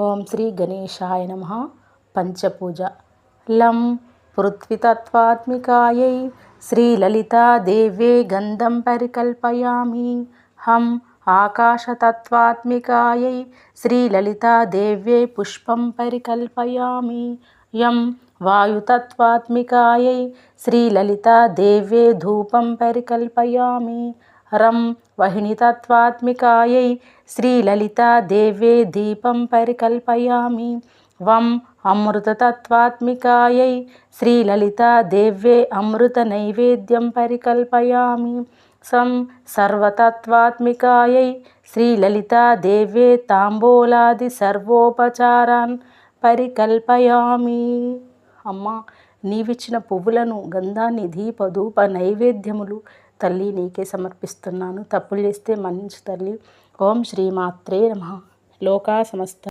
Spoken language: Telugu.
ఓం శ్రీ గణేశాయ నమ. పంచపూజ. లం పృథ్వీతత్వాత్మికాయై శ్రీలలితాదేవ్యై గంధం పరికల్పయామి. హం ఆకాశతత్వాత్మికాయై శ్రీలలితాదేవ్యై పుష్పం పరికల్పయామి. యం వాయుతత్వాత్మికాయై శ్రీలలితాదేవ్యే ధూపం పరికల్పయామి. రం వహిణితత్వాత్మికాయై శ్రీలలితాదేవ్యై దీపం పరికల్పయామి వం అమృతతత్వాత్మికాయై శ్రీలలితాదేవ్యే అమృత నైవేద్యం పరికల్పయామి సం సర్వతత్వాత్మికాయై శ్రీలలితాదేవ్యై తాంబూలాది సర్వోపచారాన్ పరికల్పయామి అమ్మ నీవిచ్చిన పువ్వులను గంధాన్ని దీప ధూప నైవేద్యములు తల్లి నీకే సమర్పిస్తున్నాను. తప్పులు చేస్తే మన్నించు తల్లి. ఓం శ్రీమాత్రే నమ. లోకా సమస్త